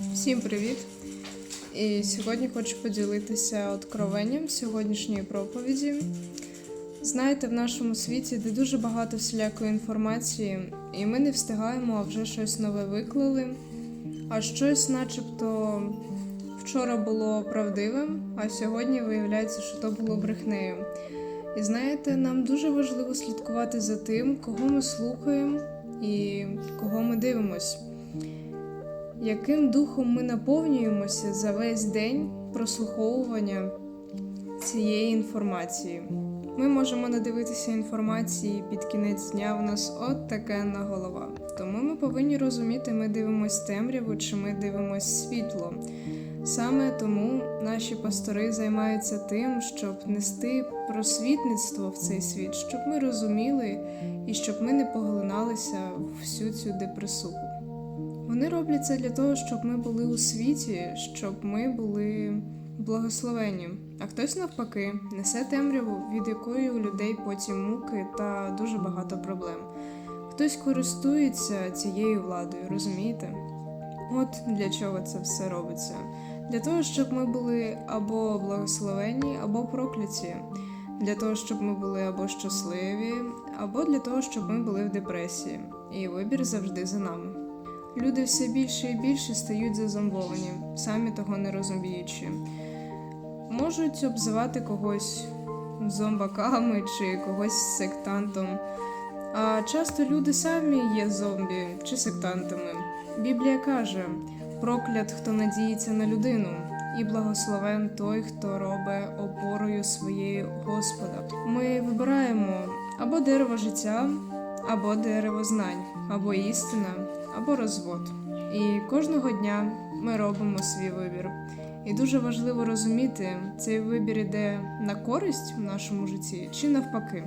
Всім привіт! І сьогодні хочу поділитися откровенням сьогоднішньої проповіді. Знаєте, в нашому світі де дуже багато всілякої інформації, і ми не встигаємо, а вже щось нове виклали. А щось, начебто, вчора було правдивим, а сьогодні виявляється, що то було брехнею. І знаєте, нам дуже важливо слідкувати за тим, кого ми слухаємо і кого ми дивимось яким духом ми наповнюємося за весь день прослуховування цієї інформації. Ми можемо надивитися інформації під кінець дня. У нас от такенна голова. Тому ми повинні розуміти, ми дивимось темряву чи ми дивимось світло. Саме тому наші пастори займаються тим, щоб нести просвітництво в цей світ, щоб ми розуміли і щоб ми не поглиналися в всю цю депресуху. Вони роблять це для того, щоб ми були у світі, щоб ми були благословені. А хтось навпаки несе темряву, від якої у людей потім муки та дуже багато проблем. Хтось користується цією владою, розумієте? От для чого це все робиться. Для того, щоб ми були або благословені, або прокляті. Для того, щоб ми були або щасливі, або для того, щоб ми були в депресії. І вибір завжди за нами. Люди все більше і більше стають зазомбовані, самі того не розуміючи. Можуть обзивати когось зомбаками чи когось сектантом. А часто люди самі є зомбі чи сектантами. Біблія каже: проклят, хто надіється на людину, і благословен той, хто робить опорою своєю Господа. Ми вибираємо або дерево життя, або дерево знань, або істина, або розвод. І кожного дня ми робимо свій вибір. І дуже важливо розуміти, цей вибір іде на користь в нашому житті чи навпаки.